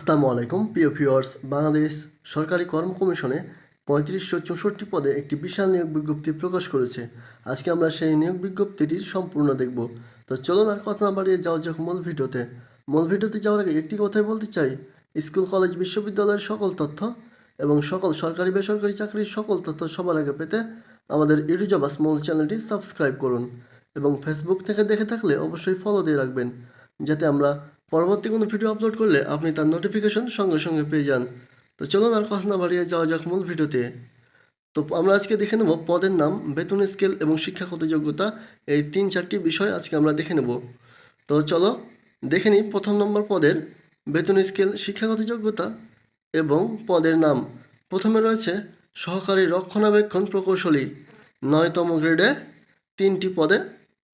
আসসালামু আলাইকুম, প্রিয় ভিউয়ার্স। বাংলাদেশ সরকারি কর্ম কমিশনে পঁয়ত্রিশশো চৌষট্টি পদে একটি বিশাল নিয়োগ বিজ্ঞপ্তি প্রকাশ করেছে। আজকে আমরা সেই নিয়োগ বিজ্ঞপ্তিটির সম্পূর্ণ দেখব। তো চলুন আর কথা না বাড়িয়ে যাওয়া যাক মূল ভিডিওতে। মূল ভিডিওতে যাওয়ার আগে একটি কথাই বলতে চাই। স্কুল, কলেজ, বিশ্ববিদ্যালয়ের সকল তথ্য এবং সকল সরকারি, বেসরকারি চাকরির সকল তথ্য সবার আগে পেতে আমাদের ইউটিউব মূল চ্যানেলটি সাবস্ক্রাইব করুন এবং ফেসবুক থেকে দেখে থাকলে অবশ্যই ফলো দিয়ে রাখবেন, যাতে আমরা পরবর্তী কোনো ভিডিও আপলোড করলে আপনি তার নোটিফিকেশন সঙ্গে সঙ্গে পেয়ে যান। তো চলুন আর কথা না বাড়িয়ে যাওয়া যাক মূল ভিডিওতে। তো আমরা আজকে দেখে নেব পদের নাম, বেতন স্কেল এবং শিক্ষাগত যোগ্যতা। এই তিন চারটি বিষয় আজকে আমরা দেখে নেব। তো চলো দেখে নিই প্রথম নম্বর পদের, বেতন স্কেল শিক্ষাগত যোগ্যতা এবং পদের নাম। প্রথমে রয়েছে সহকারী রক্ষণাবেক্ষণ প্রকৌশলী। নয়তম গ্রেডে তিনটি পদে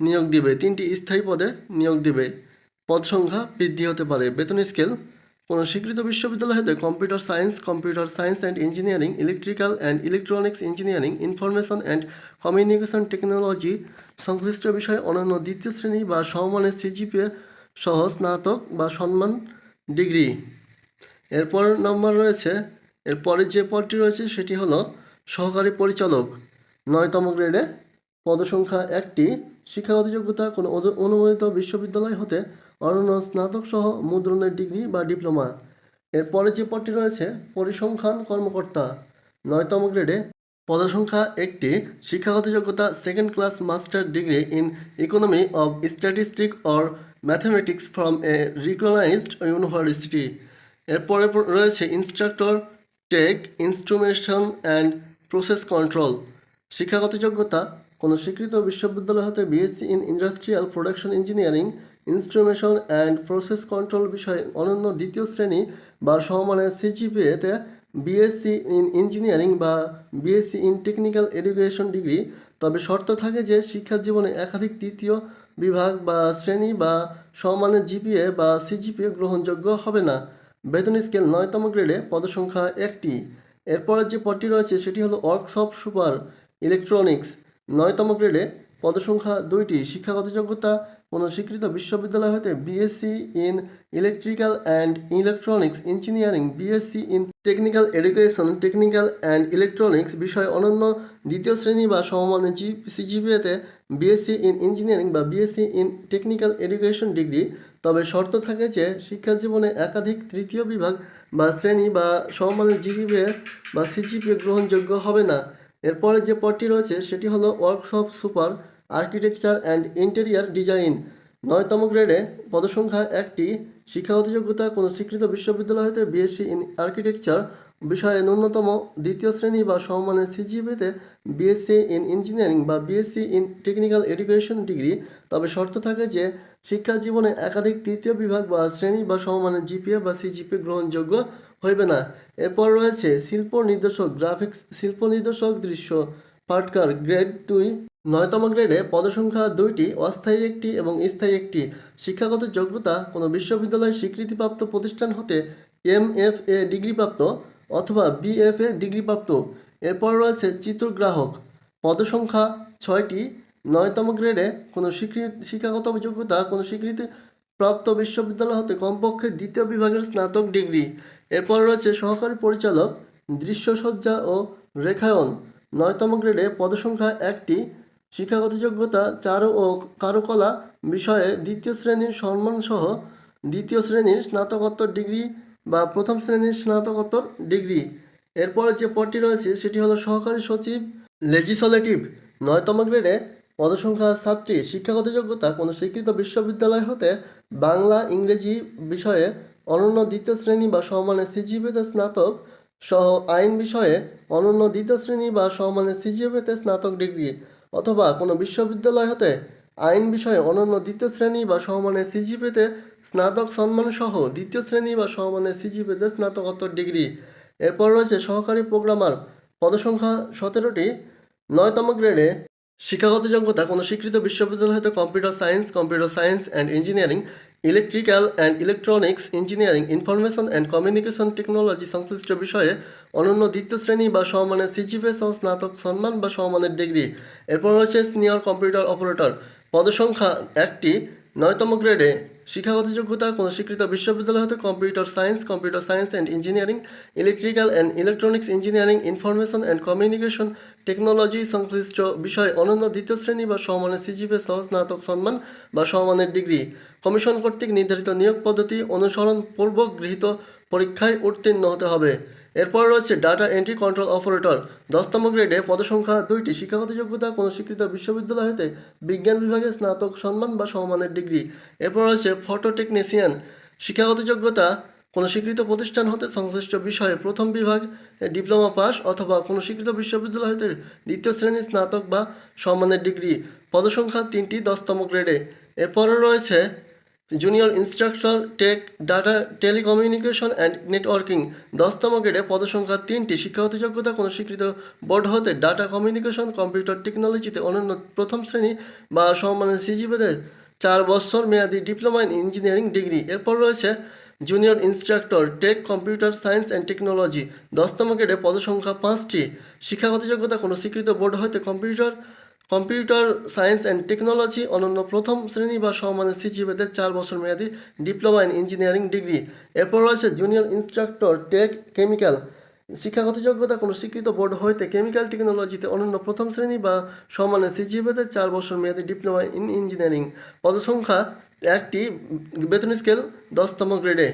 নিয়োগ দিবে, তিনটি স্থায়ী পদে নিয়োগ দিবে। পদ সংখ্যা বৃদ্ধি হতে পারে। বেতন স্কেল, কোনো স্বীকৃত বিশ্ববিদ্যালয় হতে computer science computer science and engineering, electrical and electronics engineering, information and communication technology সংশ্লিষ্ট বিষয়ে অন্যান্য দ্বিতীয় শ্রেণি বা সমমানের সিজিপিএ সহ স্নাতক বা সম্মান ডিগ্রি। এরপর নম্বর রয়েছে, এরপরে যে পদটি রয়েছে সেটি হলো সহকারী পরিচালক। নয়তম গ্রেডে পদসংখ্যা একটি, শিক্ষাগত যোগ্যতা কোনো অনুমোদিত বিশ্ববিদ্যালয় হতে অনন্য স্নাতক সহ মুদ্রণের ডিগ্রি বা ডিপ্লোমা। এরপরে যে পদটি রয়েছে, পরিসংখ্যান কর্মকর্তা। নয়তম গ্রেডে পদসংখ্যা একটি, শিক্ষাগত যোগ্যতা second class master degree in economy of statistic or mathematics from a recognised university এরপরে রয়েছে instructor tech instrumentation and process control শিক্ষাগত যোগ্যতা, কোনো স্বীকৃত বিশ্ববিদ্যালয় হতে BSc in industrial production engineering instrumentation and process control বিষয়ে অনন্য দ্বিতীয় শ্রেণি বা সমমানের সিজিপিএতে বিএসসি ইন ইঞ্জিনিয়ারিং বা BSc in technical education degree তবে শর্ত থাকে যে শিক্ষা জীবনে একাধিক তৃতীয় বিভাগ বা শ্রেণি বা সমমানের জিপিএ বা সিজিপিএ গ্রহণযোগ্য হবে না। বেতন স্কেল নয়তম গ্রেডে পদসংখ্যা একটি। এরপরের যে পদটি রয়েছে সেটি হলো ওয়ার্কশপ সুপার ইলেকট্রনিক্স। নয়তম গ্রেডে পদসংখ্যা দুইটি। শিক্ষাগত যোগ্যতা কোনো স্বীকৃত বিশ্ববিদ্যালয় হতে BSc in electrical and electronics engineering BSc in technical education technical and electronics বিষয়ে অনন্য দ্বিতীয় শ্রেণি বা সমমানের জি সিজিপিএতে বিএসসি ইন ইঞ্জিনিয়ারিং বা BSc in technical education degree তবে শর্ত থাকে যে শিক্ষা জীবনে একাধিক তৃতীয় বিভাগ বা শ্রেণি বা সমমানের জিপিএ বা সিজিপিএ গ্রহণযোগ্য হবে না। এরপরে যে পদটি রয়েছে, সেটি হলো workshop super architecture and interior design নয়তম গ্রেডে পদসংখ্যা একটি শিক্ষাগত যোগ্যতা কোনো স্বীকৃত বিশ্ববিদ্যালয় হতে বিএসসি ইন আর্কিটেকচার বিষয়ে ন্যূনতম দ্বিতীয় শ্রেণি বা সমমানের সিজিপিতে বিএসসি ইন ইঞ্জিনিয়ারিং বা BSc in technical education degree তবে শর্ত থাকে যে শিক্ষা জীবনে একাধিক তৃতীয় বিভাগ বা শ্রেণি বা সমমানের জিপিএ বা সিজিপি গ্রহণযোগ্য হইবে না। এরপর রয়েছে শিল্প নির্দেশক গ্রাফিক্স শিল্প নির্দেশক দৃশ্য, পাটকার গ্রেড দুই নয়তম গ্রেডে পদসংখ্যা দুইটি, অস্থায়ী একটি এবং স্থায়ী একটি। শিক্ষাগত যোগ্যতা কোনো বিশ্ববিদ্যালয় স্বীকৃতিপ্রাপ্ত প্রতিষ্ঠান হতে এম এফ এ ডিগ্রিপ্রাপ্ত অথবা বিএফএ ডিগ্রিপ্রাপ্ত। এরপর রয়েছে চিত্রগ্রাহক। পদসংখ্যা ছয়টি, নয়তম গ্রেডে কোনো স্বীকৃতি শিক্ষাগত যোগ্যতা কোনো স্বীকৃতি প্রাপ্ত বিশ্ববিদ্যালয় হতে কমপক্ষে দ্বিতীয় বিভাগের স্নাতক ডিগ্রি। এরপর রয়েছে সহকারী পরিচালক, দৃশ্যসজ্জা ও রেখায়ন। নয়তম গ্রেডে পদসংখ্যা একটি শিক্ষাগত যোগ্যতা, চারু ও কারুকলা বিষয়ে দ্বিতীয় শ্রেণির সম্মানসহ দ্বিতীয় শ্রেণির স্নাতকোত্তর ডিগ্রি বা প্রথম শ্রেণির স্নাতকোত্তর ডিগ্রি। এরপরে যে পদটি রয়েছে, সেটি হলো সহকারী সচিব লেজিসলেটিভ নয়তম গ্রেডে পদসংখ্যা সাতটি শিক্ষাগত যোগ্যতা কোনো স্বীকৃত বিশ্ববিদ্যালয় হতে বাংলা, ইংরেজি বিষয়ে অনন্য দ্বিতীয় শ্রেণি বা সমমানের সিজিপিতে স্নাতক সহ আইন বিষয়ে অনন্য দ্বিতীয় শ্রেণি বা সমমানের সিজিপিতে স্নাতক ডিগ্রি। অথবা কোনো বিশ্ববিদ্যালয় হতে আইন বিষয়ে অনন্য দ্বিতীয় শ্রেণি বা সমমানের সিজিপিতে স্নাতক সম্মান সহ দ্বিতীয় শ্রেণি বা সমমানের সিজিপিতে স্নাতকোত্তর ডিগ্রি। এরপর রয়েছে সহকারী প্রোগ্রামার। পদসংখ্যা সতেরোটি। নয়তম গ্রেডে শিক্ষাগত যোগ্যতা কোনো স্বীকৃত বিশ্ববিদ্যালয় হতে computer science computer science and engineering electrical and electronics, engineering, information and communication technology সংশ্লিষ্ট বিষয়ে অনন্য দ্বিতীয় শ্রেণি বা সমমানের সিজিপে স্নাতক সম্মান বা সমমানের ডিগ্রি। এরপর রয়েছে সিনিয়র কম্পিউটার অপারেটর। পদসংখ্যা একটি, নয়তম গ্রেডে শিক্ষাগত যোগ্যতা, কোনো স্বীকৃত বিশ্ববিদ্যালয় হতে computer science computer science and engineering, electrical and electronics engineering, information and communication, technology সংশ্লিষ্ট বিষয়ে অনন্য দ্বিতীয় শ্রেণি বা সমমানের সিজিপে সহ স্নাতক সম্মান বা সমমানের ডিগ্রি। কমিশন কর্তৃক নির্ধারিত নিয়োগ পদ্ধতি অনুসরণ পূর্বক গৃহীত পরীক্ষায় উত্তীর্ণ হতে হবে। এরপর রয়েছে ডাটা এন্ট্রি কন্ট্রোল অপারেটর দশতম গ্রেডে পদসংখ্যা দুইটি, শিক্ষাগত যোগ্যতা কোনো স্বীকৃত বিশ্ববিদ্যালয় হতে বিজ্ঞান বিভাগে স্নাতক সম্মান বা সমমানের ডিগ্রি। এরপর রয়েছে ফটো টেকনিশিয়ান শিক্ষাগত যোগ্যতা কোনো স্বীকৃত প্রতিষ্ঠান হতে সংশ্লিষ্ট বিষয়ে প্রথম বিভাগ ডিপ্লোমা পাস অথবা কোনো স্বীকৃত বিশ্ববিদ্যালয় হতে দ্বিতীয় শ্রেণির স্নাতক বা সম্মানের ডিগ্রি। পদসংখ্যা তিনটি, দশতম গ্রেডে এরপরে রয়েছে junior instructor tech data telecommunication and networking দশতম গ্রেডে পদসংখ্যা তিনটি শিক্ষাগত যোগ্যতা কোনো স্বীকৃত বোর্ড হতে ডাটা কমিউনিকেশন কম্পিউটার টেকনোলজিতে অনন্য প্রথম শ্রেণি বা সম্মানের সিজিপিতে চার বছর মেয়াদী ডিপ্লোমা ইন ইঞ্জিনিয়ারিং ডিগ্রি এরপর রয়েছে junior instructor tech computer science and technology দশতম গ্রেডে পদসংখ্যা পাঁচটি। শিক্ষাগত যোগ্যতা কোনো স্বীকৃত বোর্ড হতে computer computer science and technology অনন্য প্রথম শ্রেণি বা সমমানের সিজিবেদের চার বছর মেয়াদী ডিপ্লোমা ইন ইঞ্জিনিয়ারিং ডিগ্রি। এরপর রয়েছে জুনিয়র ইনস্ট্রাক্টর টেক কেমিক্যাল। শিক্ষাগত যোগ্যতা কোনো স্বীকৃত বোর্ড হইতে কেমিক্যাল টেকনোলজিতে অনন্য প্রথম শ্রেণি বা সমানে সিজিপিতে চার বছর মেয়াদী ডিপ্লোমা ইন ইঞ্জিনিয়ারিং। পদসংখ্যা একটি, বেতন স্কেল দশতম গ্রেডে।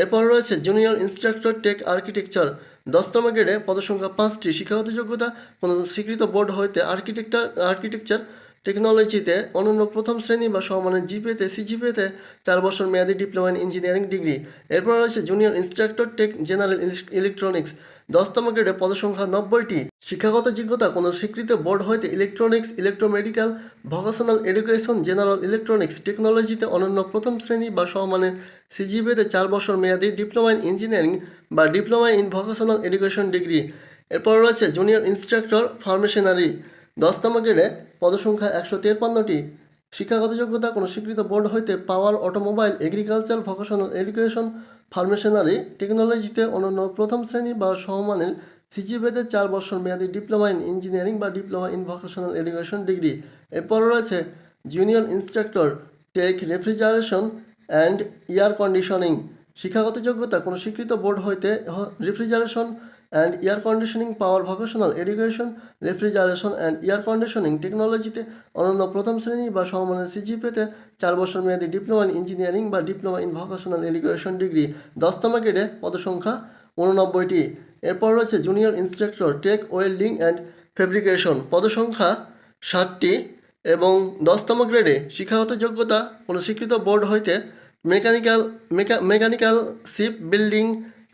এরপর রয়েছে জুনিয়র ইনস্ট্রাক্টর টেক আর্কিটেকচার। দশতম গ্রেডে পদসংখ্যা পাঁচটি, শিক্ষাগত যোগ্যতা কোনো স্বীকৃত বোর্ড হইতে আর্কিটেকচার আর্কিটেকচার টেকনোলজিতে অনন্য প্রথম শ্রেণি বা সমানের জিপিএতে, সিজিপিএতে চার বছর মেয়াদী ডিপ্লোমা ইন ইঞ্জিনিয়ারিং ডিগ্রি এরপর রয়েছে junior instructor tech general electronics দশতম গ্রেডে পদসংখ্যা নব্বইটি, শিক্ষাগত যোগ্যতা কোনো স্বীকৃত বোর্ড হইতে electronics electromedical vocational education general electronics টেকনোলজিতে অনন্য প্রথম শ্রেণি বা সমানের সিজিপিএতে চার বছর মেয়াদী ডিপ্লোমা ইন ইঞ্জিনিয়ারিং বা diploma in vocational education degree এরপর রয়েছে জুনিয়র ইনস্ট্রাক্টর ফার্মেশনারি দশতম গ্রেডে পদসংখ্যা একশো তেপ্পান্নটি শিক্ষাগত যোগ্যতা, কোনো স্বীকৃত বোর্ড হইতে power automobile, agriculture, vocational education ফার্মেশনারি টেকনোলজিতে অনন্য প্রথম শ্রেণি বা সমমানের সিজিপিতে চার বছর মেয়াদী ডিপ্লোমা ইন ইঞ্জিনিয়ারিং বা diploma in vocational education degree. এরপর রয়েছে junior instructor tech refrigeration and air conditioning শিক্ষাগত যোগ্যতা, কোনো স্বীকৃত বোর্ড হইতে refrigeration and air conditioning power vocational education refrigeration and air conditioning টেকনোলজিতে অনন্য প্রথম শ্রেণি বা সমমানের সিজিপিতে চার বছর মেয়াদী ডিপ্লোমা ইন ইঞ্জিনিয়ারিং বা diploma in vocational education degree দশতম গ্রেডে পদসংখ্যা উননব্বইটি। এরপর রয়েছে junior instructor tech welding and fabrication পদসংখ্যা ষাটটি এবং দশতম গ্রেডে শিক্ষাগত যোগ্যতা কোনো স্বীকৃত বোর্ড হইতে mechanical mechanical ship building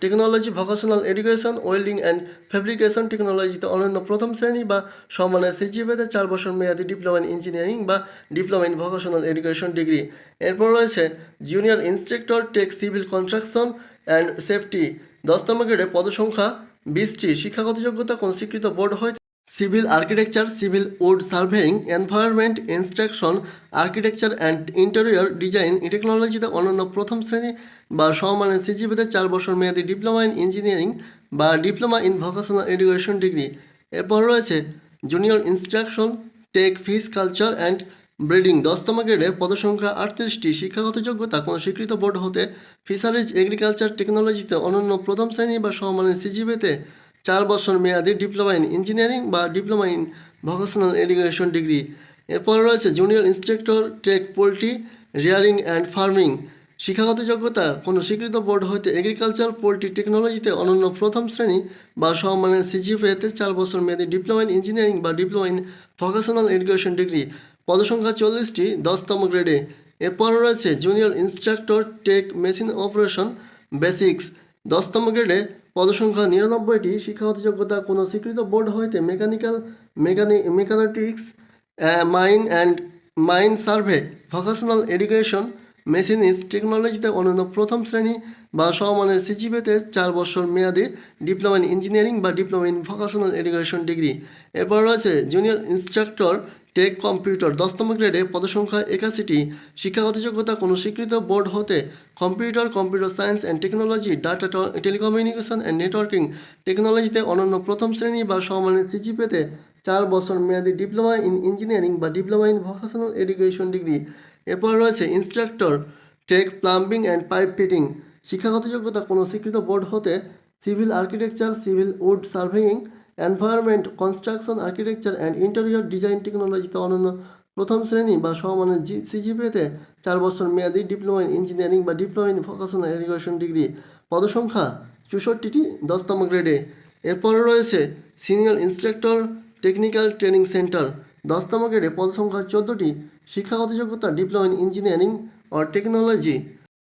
technology vocational education welding and fabrication টেকনোলজিতে অনন্য প্রথম শ্রেণি বা সমানের সিজিপিতে চার বছর মেয়াদী ডিপ্লোমা ইন ইঞ্জিনিয়ারিং বা diploma in vocational education degree এরপর রয়েছে junior instructor tech civil construction and safety দশতম গ্রেডে পদসংখ্যা বিশটি শিক্ষাগত যোগ্যতা কোন স্বীকৃত বোর্ড হইতে civil architecture, civil wood surveying, environment, instruction, architecture and interior design, টেকনোলজিতে অনন্য প্রথম শ্রেণি বা সমমানের সিজিপিতে চার বছর মেয়াদী ডিপ্লোমা ইন ইঞ্জিনিয়ারিং বা diploma in vocational education degree. এরপর রয়েছে junior instruction, tech, fish, culture and breeding. দশতম গ্রেডে পদসংখ্যা আটত্রিশটি শিক্ষাগত যোগ্যতা, কোনো স্বীকৃত বোর্ড হতে ফিশারিজ, এগ্রিকালচার টেকনোলজিতে অনন্য প্রথম শ্রেণি বা সমমানের সিজিপিতে চার বছর মেয়াদী ডিপ্লোমা ইন ইঞ্জিনিয়ারিং বা diploma in vocational education degree. এরপর রয়েছে junior instructor, tech, poultry, rearing and farming. শিক্ষাগত যোগ্যতা, কোনো স্বীকৃত বোর্ড হইতে এগ্রিকালচার, পোলট্রি টেকনোলজিতে অনন্য প্রথম শ্রেণি বা সমমানের সিজিপিএতে চার বছর মেয়াদী ডিপ্লোমা ইন ইঞ্জিনিয়ারিং বা diploma in vocational education degree. পদসংখ্যা চল্লিশটি, দশতম গ্রেডে। এরপর রয়েছে junior instructor, tech, machine operation, basics. দশতম গ্রেডে পদসংখ্যা নিরানব্বইটি, শিক্ষাগত যোগ্যতা কোনো স্বীকৃত বোর্ড হইতে mechanical, মেকানি, মেকানাটিক্স mine and mine survey, vocational education, machinist, টেকনোলজিতে অন্যান্য প্রথম শ্রেণি বা সমমানের সিজিপিতে চার বছর মেয়াদী, ডিপ্লোমা ইন ইঞ্জিনিয়ারিং বা diploma in vocational education degree. এরপর রয়েছে, জুনিয়র ইনস্ট্রাক্টর টেক কম্পিউটার দশতম গ্রেডে পদসংখ্যা একাশিটি, শিক্ষাগত যোগ্যতা কোনো স্বীকৃত বোর্ড হতে computer computer science and technology, data telecommunication and networking টেকনোলজিতে অনন্য প্রথম শ্রেণি বা সমানের সিজি পেতে চার বছর মেয়াদী ডিপ্লোমা ইন ইঞ্জিনিয়ারিং বা diploma in vocational education degree. এরপর রয়েছে instructor, tech, plumbing and pipe fitting. শিক্ষাগত যোগ্যতা কোনো স্বীকৃত বোর্ড হতে civil architecture, civil wood surveying environment construction architecture and interior design টেকনোলজিতে অনন্য প্রথম শ্রেণি বা সমমানের জি সিজিপিএতে চার বছর মেয়াদী ডিপ্লোমা ইন ইঞ্জিনিয়ারিং বা diploma in vocational education degree পদসংখ্যা চৌষট্টিটি, দশতম গ্রেডে এরপরে রয়েছে senior instructor technical training centre দশতম গ্রেডে পদসংখ্যা চোদ্দোটি, শিক্ষাগত যোগ্যতা diploma in engineering or technology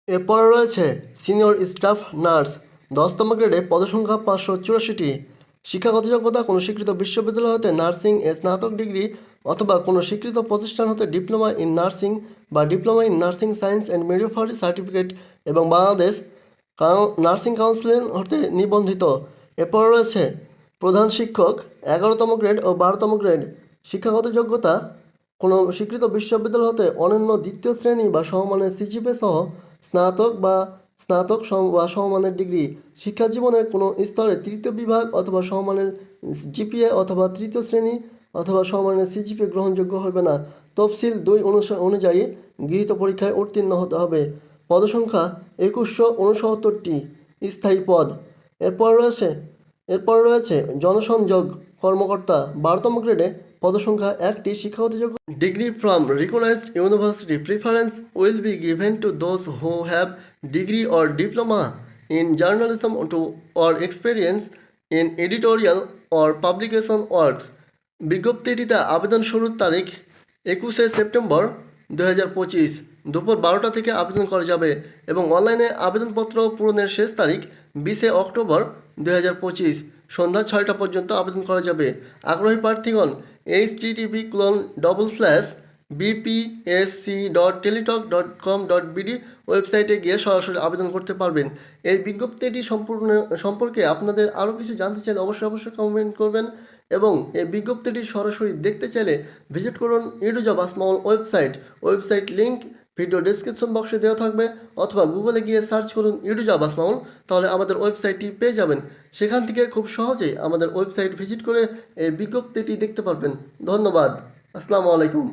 এরপরে রয়েছে সিনিয়র স্টাফ নার্স দশতম গ্রেডে পদসংখ্যা পাঁচশো চুরাশিটি শিক্ষাগত যোগ্যতা কোনো স্বীকৃত বিশ্ববিদ্যালয় হতে নার্সিং এ স্নাতক ডিগ্রি অথবা কোনো স্বীকৃত প্রতিষ্ঠান হতে ডিপ্লোমা ইন নার্সিং বা diploma in nursing science and midwifery certificate এবং বাংলাদেশ নার্সিং কাউন্সিল হতে নিবন্ধিত। এরপর রয়েছে প্রধান শিক্ষক, এগারোতম গ্রেড ও বারোতম গ্রেড। শিক্ষাগত যোগ্যতা কোনো স্বীকৃত বিশ্ববিদ্যালয় হতে অনন্য দ্বিতীয় শ্রেণি বা সমমানের সিজিপে সহ স্নাতক বা স্নাতক বা সমমানের ডিগ্রি শিক্ষা জীবনে কোনো স্তরে তৃতীয় বিভাগ অথবা সমমানের জিপিএ অথবা তৃতীয় শ্রেণি অথবা সমমানের সিজিপি গ্রহণযোগ্য হবে না। তফসিল দুই অনুযায়ী গৃহীত পরীক্ষায় উত্তীর্ণ হতে হবে। পদসংখ্যা একুশশো উনসত্তরটি স্থায়ী পদ। এরপর রয়েছে এরপর রয়েছে জনসংযোগ কর্মকর্তা, বারোতম গ্রেডে পদসংখ্যা একটি শিক্ষাগত যোগ্য degree from recognised university preference will be given to those who have degree or diploma in journalism to or experience in editorial or publication works. বিজ্ঞপ্তিটিতে আবেদন শুরুর তারিখ একুশে সেপ্টেম্বর দু হাজার পঁচিশ। দুপুর বারোটা থেকে আবেদন করা যাবে এবং অনলাইনে আবেদনপত্র পূরণের শেষ তারিখ বিশে অক্টোবর দু হাজার পঁচিশ। সন্ধ্যা ছয়টা পর্যন্ত আবেদন করা যাবে। আগ্রহী প্রার্থীগণ H TV colon double slash BPSC dot Teletalk dot com dot BD ওয়েবসাইটে গিয়ে সরাসরি আবেদন করতে পারবেন। এই বিজ্ঞপ্তিটি সম্পূর্ণ, সম্পর্কে আপনাদের আরও কিছু জানতে চাইলে অবশ্যই অবশ্যই কমেন্ট করবেন এবং এই বিজ্ঞপ্তিটি সরাসরি দেখতে চাইলে ভিজিট করুন Edujob Asmaul website website link video description বক্সে দেওয়া থাকবে অথবা গুগলে গিয়ে সার্চ করুন ইডুজব আসমাউল তাহলে আমাদের ওয়েবসাইটটি পেয়ে যাবেন। সেখান থেকে খুব সহজেই আমাদের ওয়েবসাইট ভিজিট করে এই বিজ্ঞপ্তিটি দেখতে পারবেন। ধন্যবাদ। আসসালামু আলাইকুম।